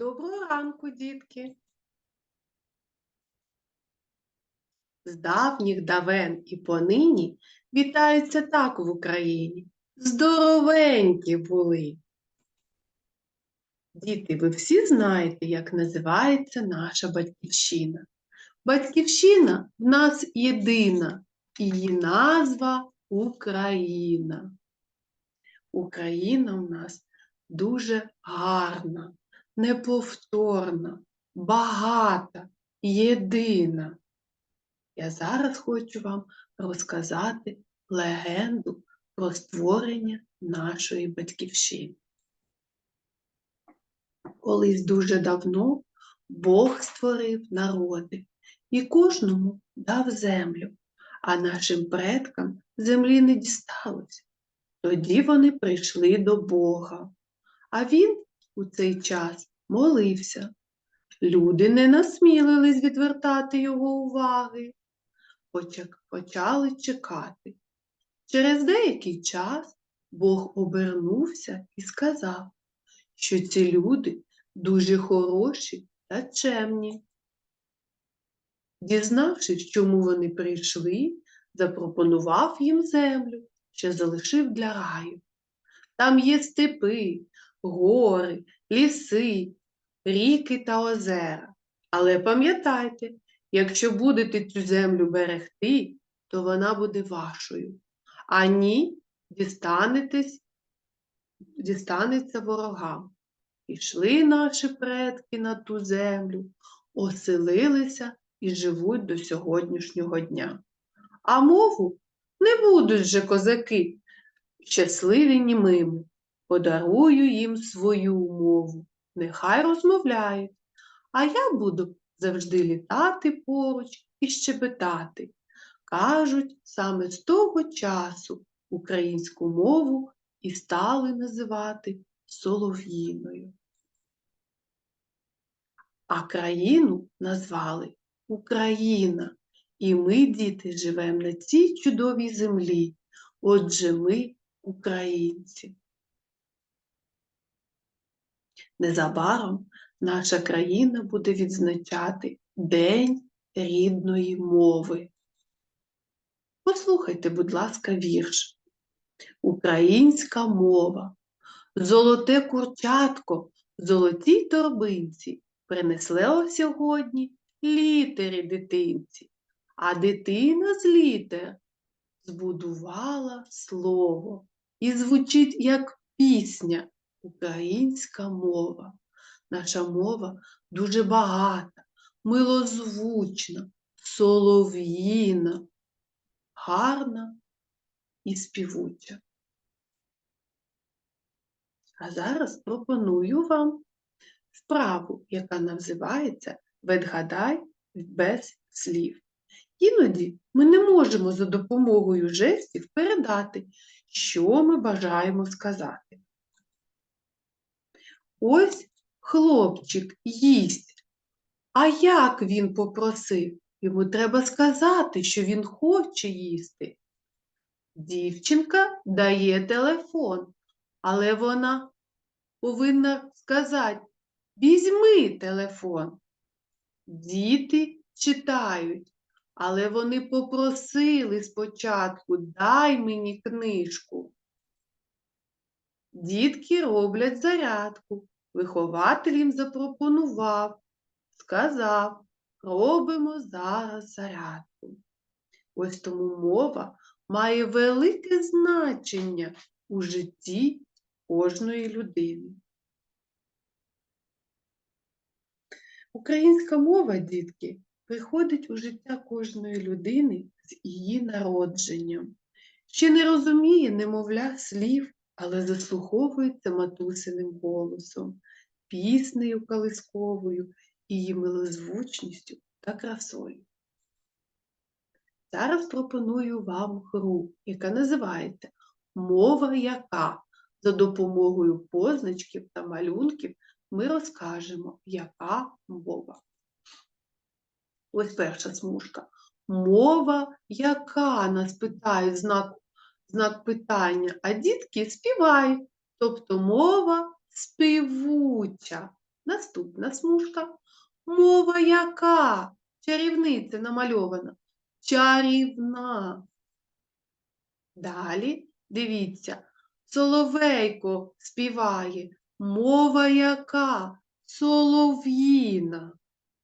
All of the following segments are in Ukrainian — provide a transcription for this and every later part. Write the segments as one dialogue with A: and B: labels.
A: Доброго ранку, дітки! З давніх давен і понині вітаються так в Україні. Здоровенькі були. Діти, ви всі знаєте, як називається наша батьківщина. Батьківщина в нас єдина, її назва Україна. Україна в нас дуже гарна, неповторна, багата, єдина. Я зараз хочу вам розказати легенду про створення нашої батьківщини. Колись дуже давно Бог створив народи і кожному дав землю, а нашим предкам землі не дісталося. Тоді вони прийшли до Бога, а він у цей час молився. Люди не насмілились відвертати його уваги, почали чекати. Через деякий час Бог обернувся і сказав, що ці люди дуже хороші та чемні. Дізнавшись, чому вони прийшли, запропонував їм землю, що залишив для раю. Там є степи, гори, ліси, ріки та озера. Але пам'ятайте, якщо будете цю землю берегти, то вона буде вашою. А ні, дістанетесь, дістанеться ворогам. Пішли наші предки на ту землю, оселилися і живуть до сьогоднішнього дня. А мову не будуть же козаки щасливі німими. Подарую їм свою мову, нехай розмовляють, а я буду завжди літати поруч і щебетати. Кажуть, саме з того часу українську мову і стали називати солов'їною. А країну назвали Україна. І ми, діти, живемо на цій чудовій землі. Отже, ми українці. Незабаром наша країна буде відзначати День рідної мови. Послухайте, будь ласка, вірш. Українська мова. Золоте курчатко золотій торбинці принесло сьогодні літери дитинці, а дитина з літер збудувала слово і звучить як пісня українська мова. Наша мова дуже багата, милозвучна, солов'їна, гарна і співуча. А зараз пропоную вам вправу, яка називається Відгадай без слів. Іноді ми не можемо за допомогою жестів передати, що ми бажаємо сказати. Ось хлопчик їсть. А як він попросив? Йому треба сказати, що він хоче їсти. Дівчинка дає телефон, але вона повинна сказати візьми телефон. Діти читають, але вони попросили спочатку дай мені книжку. Дітки роблять зарядку. Вихователь їм запропонував, сказав, робимо зараз зарядку. Ось тому мова має велике значення у житті кожної людини. Українська мова, дітки, приходить у життя кожної людини з її народженням. Ще не розуміє, немовля, слів, але заслуховується матусиним голосом, піснею колисковою, її милозвучністю та красою. Зараз пропоную вам гру, яка називається Мова яка. За допомогою позначків та малюнків ми розкажемо, яка мова. Ось перша смужка. Мова яка нас питають знак, знак питання, а дітки співають, тобто мова співуча. Наступна смужка. Мова яка? Чарівниця намальована. Чарівна. Далі, дивіться, соловейко співає. Мова яка? Солов'їна.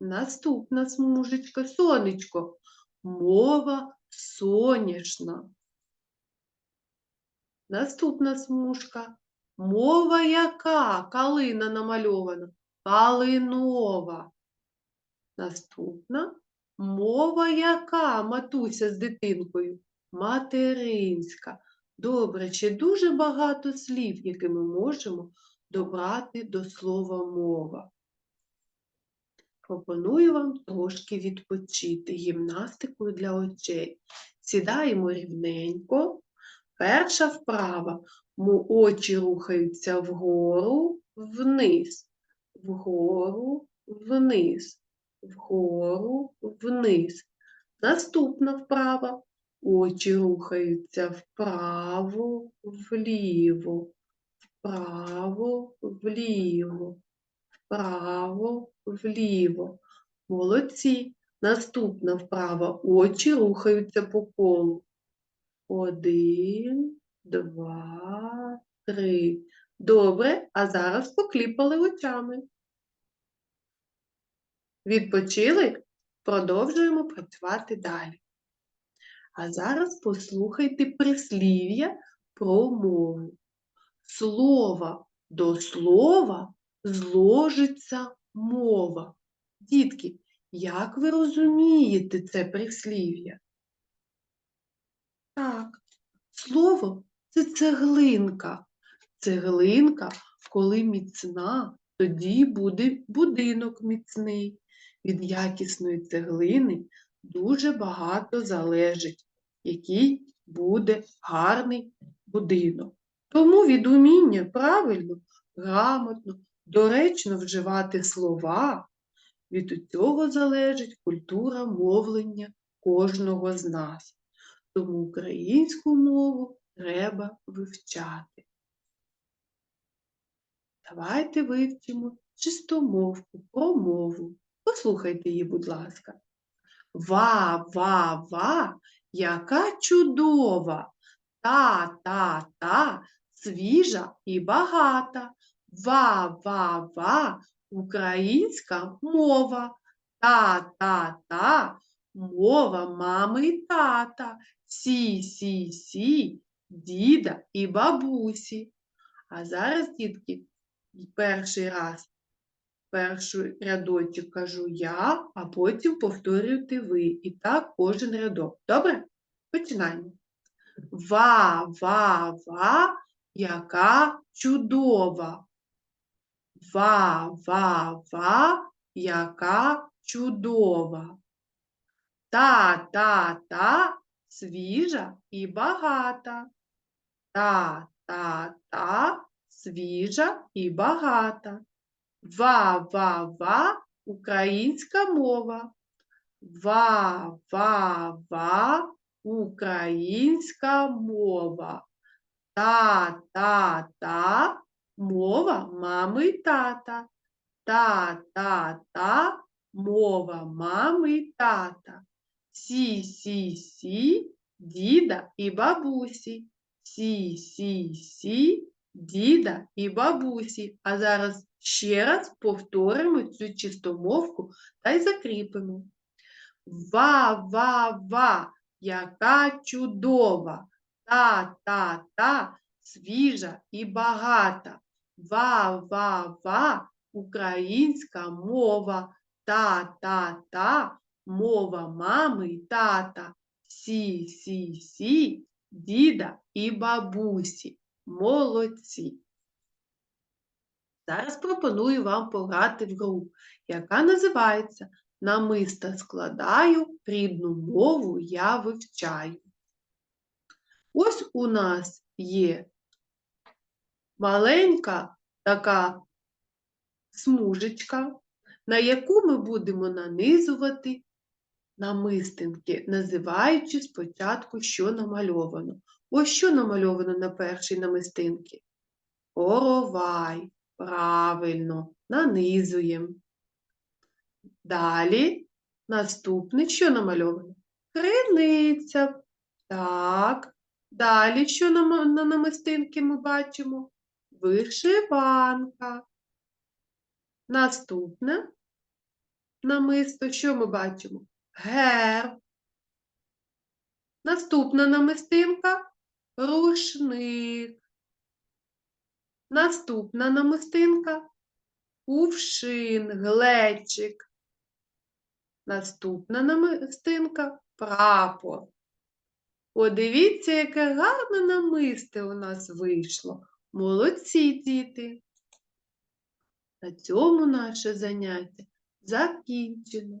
A: Наступна смужечка, сонечко. Мова соняшна. Наступна смужка. Мова яка? Калина намальована. Калинова. Наступна. Мова яка? Матуся з дитинкою. Материнська. Добре, ще дуже багато слів, які ми можемо добрати до слова мова. Пропоную вам трошки відпочити гімнастикою для очей. Сідаємо рівненько. Перша вправа. Мо очі рухаються вгору, вниз, вгору, вниз, вгору, вниз. Наступна вправа. Очі рухаються вправо, вліво, вправо, вліво, вправо, вліво. Молодці. Наступна вправа. Очі рухаються по колу. Один, два, три. Добре, а зараз покліпали очами. Відпочили? Продовжуємо працювати далі. А зараз послухайте прислів'я про мову. Слова до слова зложиться мова. Дітки, як ви розумієте це прислів'я? Так, слово це цеглинка. Цеглинка, коли міцна, тоді буде будинок міцний. Від якісної цеглини дуже багато залежить, який буде гарний будинок. Тому від уміння правильно, грамотно, доречно вживати слова, від цього залежить культура мовлення кожного з нас. Тому українську мову треба вивчати. Давайте вивчимо чистомовку, промову. Послухайте її, будь ласка. Ва, ва, ва, яка чудова! Та, та, та, свіжа і багата. Ва, ва, ва, українська мова. Та, та, та, мова мами і тата. Сі, сі, сі, діда і бабусі. А зараз, дітки, перший раз перший рядочок кажу я, а потім повторюєте ви. І так кожен рядок. Добре? Починаємо. Ва, ва, ва, яка чудова. Ва, ва, ва, яка чудова. Та, та, та, свіжа і багата. Та, та, та, свіжа і багата. Ва, ва, ва, українська мова. Ва, ва, ва, українська мова. Та, та, та, мова мами й тата. Та, та, та, мова мами й тата. Сі, сі, сі, діда і бабусі. Сі, сі, сі, діда і бабусі. А зараз ще раз повторимо цю чистомовку та й закріпимо. Ва, ва, ва, яка чудова, та, та, та, свіжа і багата. Ва, ва, ва, українська мова. Та, та, та, мова мами й тата. Сі, сі, сі, діда і бабусі. Молодці. Зараз пропоную вам пограти в гру, яка називається Намиста складаю, рідну мову я вивчаю. Ось у нас є маленька така смужечка, на яку ми будемо нанизувати намистинки, називаючи спочатку, що намальовано. Ось що намальовано на першій намистинці. Коровай. Правильно, нанизуємо. Далі наступне, що намальовано? Криниця. Так. Далі, що на, на намистинки ми бачимо? Вишиванка. Наступне намисто, що ми бачимо? Герб. Наступна намистинка рушник. Наступна намистинка кувшин, глечик. Наступна намистинка прапор. Подивіться, яке гарне намисте у нас вийшло. Молодці, діти. На цьому наше заняття закінчено.